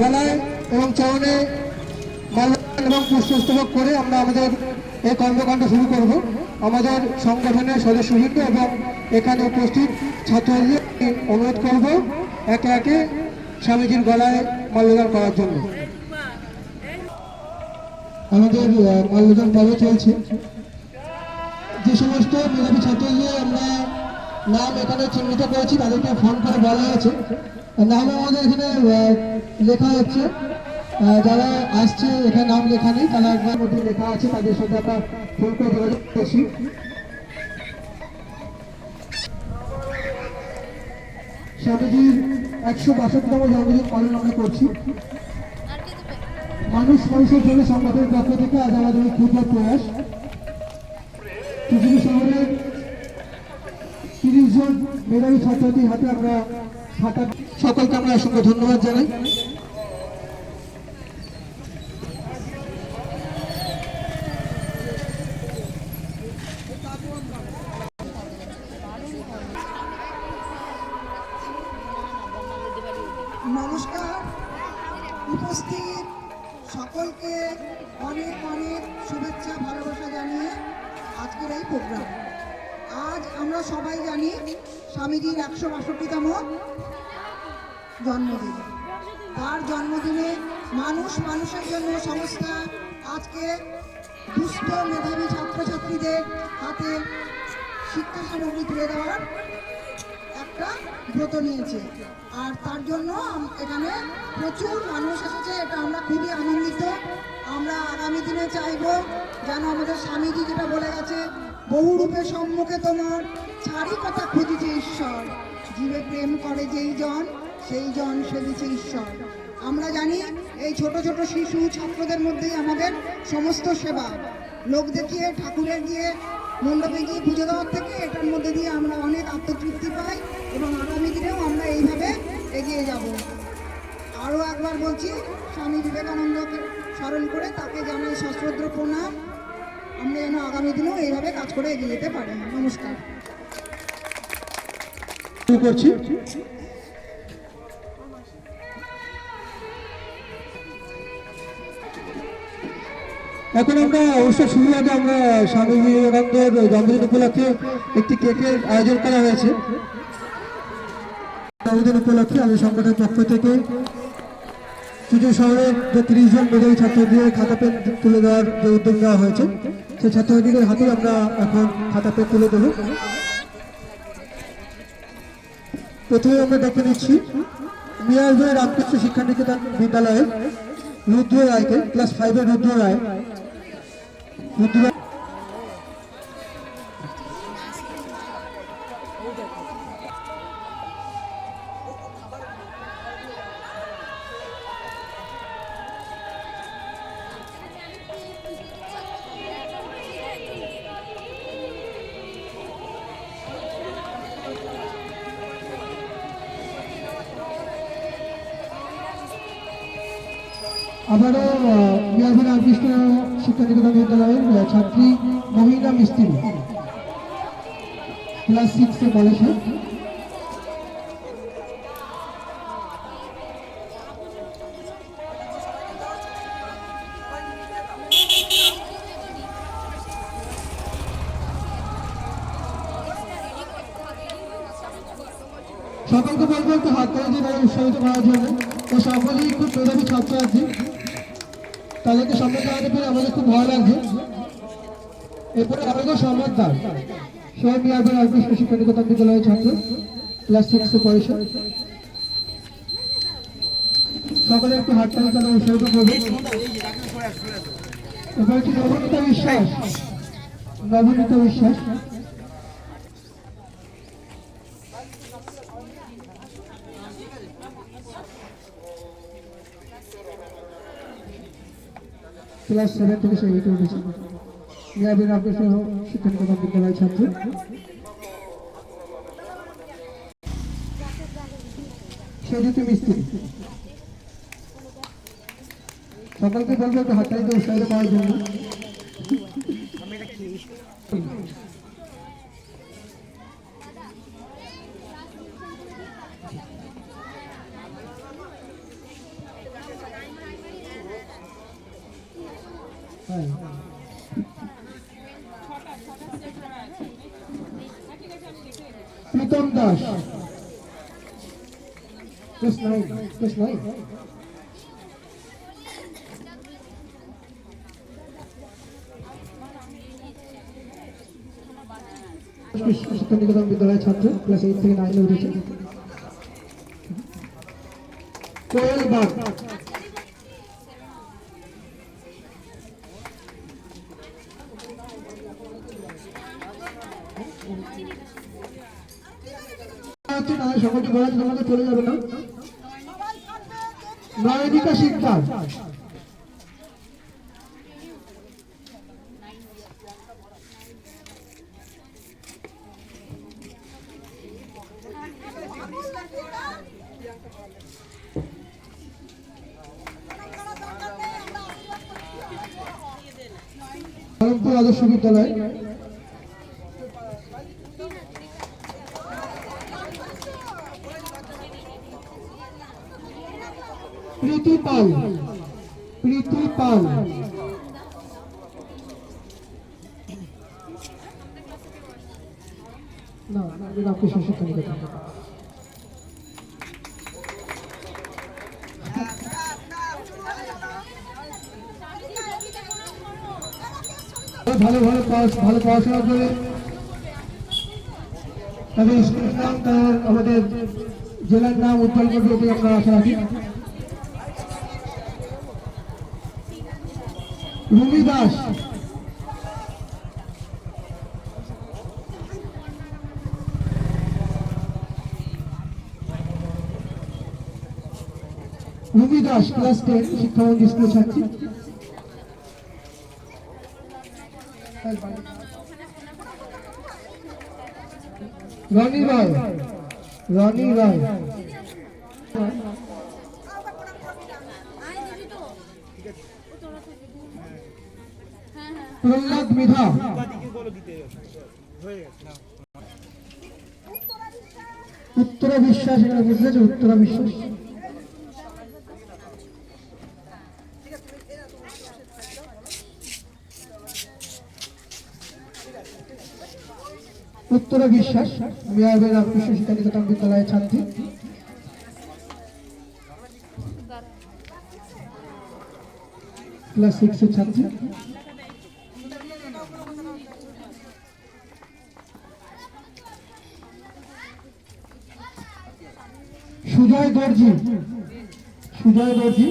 গলায় এবং চরণে মাল্যদান এবং পুষ্পস্তবক করে আমরা আমাদের এই কর্মকাণ্ড শুরু করব। আমাদের সংগঠনের সদস্যবৃন্দ এবং এখানে উপস্থিত ছাত্রদের অনুরোধ করব একে একে স্বামীজির গলায় মাল্যদান করার জন্য। আমাদের মাল্যদান পর্ব চলছে। যে সমস্ত মেধাবী ছাত্রদের আমরা নাম এখানে চিহ্নিত করেছি, তাদেরকে ফোন করে বলা হয়েছে। নাম আমাদের এখানে লেখা হচ্ছে। যারা আসছে, এখানে নাম লেখা নেই, তারা একবার মধ্যে লেখা আছে, তাদের সাথে আমরা ফোন করে যোগাযোগ করছি। স্বামীজির একশো বাষট্টিতম জন্মদিন পালন আমরা করছি। মানুষ মানুষের জন্য সংগঠনের পক্ষ থেকে আজ আমাদের ক্ষুদ্র প্রয়াস। পৃথিবী শহরের তিরিশ জন মেধাবী ছাত্রছাত্রীর হাতে আমরা খাতা সকলকে আমরা অসংখ্য ধন্যবাদ জানাই। নমস্কার। উপস্থিত সকলকে অনেক অনেক শুভেচ্ছা, ভালোবাসা জানিয়ে আজকের এই প্রোগ্রাম। আজ আমরা সবাই জানি স্বামীজির একশো বাষট্টিতম জন্মদিন। তার জন্মদিনে মানুষ মানুষের জন্য সংস্থা আজকে দুস্থ মেধাবী ছাত্রছাত্রীদের হাতে শিক্ষা সামগ্রী তুলে দেওয়ার একটা ব্রত নিয়েছে। আর তার জন্য এখানে প্রচুর মানুষ এসেছে, এটা আমরা খুবই আনন্দিত। আমরা আগামী দিনে চাইব যেন আমাদের স্বামীজি যেটা বলে গেছে বহু রূপে সম্মুখে তোমার ছাড়ি কথা খুঁজিছে ঈশ্বর। জীবে প্রেম করে যেই জন সেই জন সেবিছে ঈশ্বর। আমরা জানি এই ছোট ছোট শিশু ছাত্রদের মধ্যেই আমাদের সমস্ত সেবা। লোক দেখিয়ে, ঠাকুরের গিয়ে, মণ্ডপে গিয়ে পুজো দেওয়ার থেকে এটার মধ্যে দিয়ে আমরা অনেক আত্মতৃপ্তি পাই এবং আগামী দিনেও আমরা এইভাবে এগিয়ে যাব। আরও একবার বলছি, স্বামী বিবেকানন্দকে স্মরণ করে তাকে জানাই সশ্রদ্র প্রণাম। আমরা যেন আগামী দিনেও এইভাবে কাজ করে এগিয়ে যেতে পারি। নমস্কার। করছি। এখন আমরা অবশ্য শুরু আগে আমরা স্বামী বিবেকানন্দের জন্মদিন উপলক্ষে একটি কেকের আয়োজন করা হয়েছে। জন্মদিন উপলক্ষে আমি সংগঠনের পক্ষ থেকে চুচু শহরের যে তিরিশ জন মেধাবী ছাত্রদের খাতা পেন তুলে দেওয়ার যে উদ্যোগ নেওয়া হয়েছে, সেই ছাত্রছাত্রীদের হাতে আমরা এখন খাতা পেন তুলে দেবো। প্রথমে আমরা দেখে নিচ্ছি মিয়াজয় রামকৃষ্ণ শিক্ষা নিকেতন বিদ্যালয়ের রুদ্র রায়কে ক্লাস ফাইভের রুদ্র রায়। রুদ্র রায় আবারও মিয়াজয় রামকৃষ্ণ শিক্ষা নিকেতন বিদ্যালয়ের ছাত্রী, মহিলা, মিস্ত্রি। ক্লাস সিক্সে কলেজে সকলকে বলব একটু হাত করে দিয়ে উৎসাহিত করার জন্য। ও সকলেই খুব মেধাবী ছাত্র আছে। তাদেরকে সম্মান জানাতে পেরে আমাদের খুব ভালো লাগছে। এরপরে আরও সম্মান দান সবাই মিয়াদের রামকৃষ্ণ শিক্ষা বিদ্যালয়ের ছাত্র, ক্লাস সিক্সে পড়েছে সকলে একটু হাত তালি তারা উৎসাহিত করবে। এবার হচ্ছে নবনীতা বিশ্বাস। নবনীতা বিশ্বাস। ক্লাস সেভেন থেকে সে এইটে উঠেছে ইয়াবিন আপনি সহ শিক্ষানগর বিদ্যালয়ের ছাত্র। সেদিকে মিস্ত্রি সকলকে বলব একটু হাততালিতে উৎসাহিত করার জন্য। প্রীতম দাস। নাইন শিক্ষা নিকেতন বিদ্যালয়ের ছাত্র ক্লাস এইট থেকে নাইনে উঠেছে। কোয়েল বাগ হচ্ছে না সকলকে বলা তোমাকে চলে যাবে না। নয়নিকা শিকদার আদর্শ বিদ্যালয় প্রীতি পাল, প্রীতি পাল। না ভালো ভালো ভালো পড়াশোনা করে তাদের স্কুলের নাম তাদের আমাদের জেলার নাম উজ্জ্বল করবে আমরা আশা রাখি। রুমি দাস রুমি দাস ক্লাস টেন শিক্ষামন্ত্রী স্কুলের ছাত্রী। রনি রায়। রনি রায়। প্রহ্লাদ মৃধা। উত্তরা বিশ্বাস এখানে বুঝতেছে উত্তরা বিশ্বাস উত্তরা বিশ্বাস মিয়াবের রামকৃষ্ণ শিক্ষা নিকেতন ছাত্রী ক্লাস সিক্সের ছাত্রী সুজয় দর্জি। সুজয় দর্জি।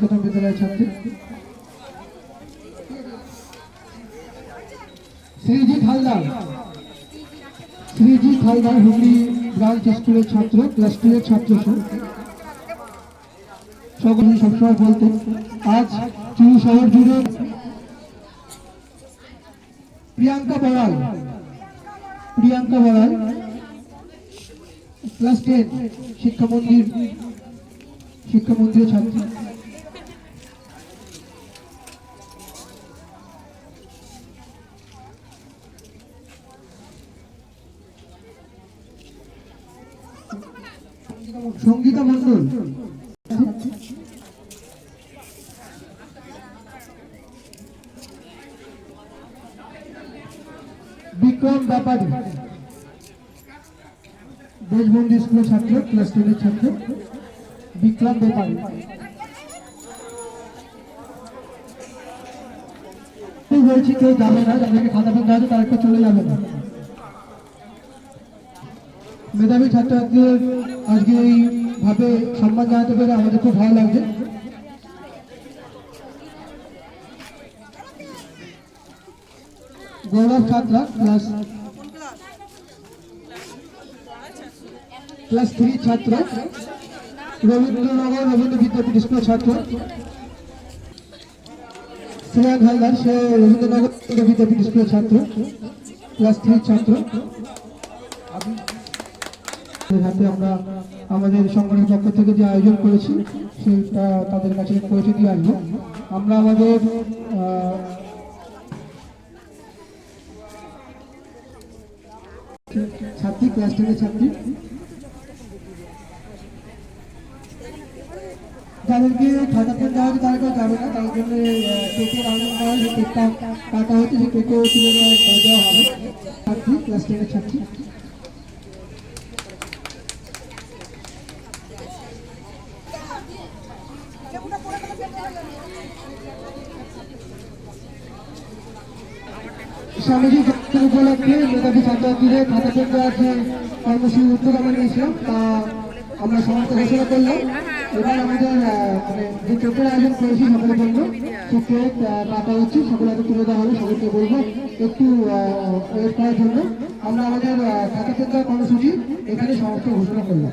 প্রথম বিদ্যালয়ের ছাত্রী। শ্রীজিৎ হালদার। শ্রীজিৎ হালদার হুগলি ব্রাঞ্চ স্কুলের ছাত্র, ক্লাস টু ছাত্র সকলে সবসময় বলতো, আজ চুরু শহর জুড়ে প্রিয়াঙ্কা বড়াল। প্রিয়াঙ্কা বড়াল ক্লাস টেন শিক্ষা মন্দির শিক্ষা মন্দিরের ছাত্রী। সঙ্গীতা মন্ডল বিক্রম ব্যাপারী? দেশবন্ধু স্কুলের ছাত্র ক্লাস টেনের ছাত্র বিক্রম ব্যাপারী। বলছি কেউ যাবে না যাদেরকে খাতা পেন আছে, তারা একটু চলে যাবে না। মেধাবী ছাত্রছাত্রীদের আজকে এইভাবে সম্মান জানাতে পেরে আমাদের খুব ভালো লাগছে। গৌরব ছাত্রা ক্লাস ক্লাস থ্রি ছাত্র রবীন্দ্রনগর রবীন্দ্র বিদ্যাপীঠ স্কুলের ছাত্র শ্রেয়ান হালদার সে রবীন্দ্রনগর রবীন্দ্র বিদ্যাপীঠ স্কুলের ছাত্র ক্লাস থ্রি ছাত্র হাতে আমরা আমাদের সংগঠনের পক্ষ থেকে যে আয়োজন করেছি, সেটা তাদের কাছে পৌঁছে দিয়ে আসব। আমরা আমাদের ছাত্রী ক্লাস টেনের ছাত্রী। স্বামীজি উপলক্ষে মেধাবী ছাত্রছাত্রীদের খাতা দেওয়ার যে কর্মসূচি উদ্যোগ আমরা নিয়েছিলাম তা আমরা সমস্ত ঘোষণা করলাম। এবার আমাদের মানে যে কেকের আয়োজন করেছি সকলের জন্য কেক আহ, কাটা হচ্ছে সকলে হাতে তুলে দেওয়া হবে সকলকে বলব একটু ওয়েট করার জন্য। আমরা আমাদের খাতা পেন কর্মসূচি এখানে সমস্ত ঘোষণা করলাম।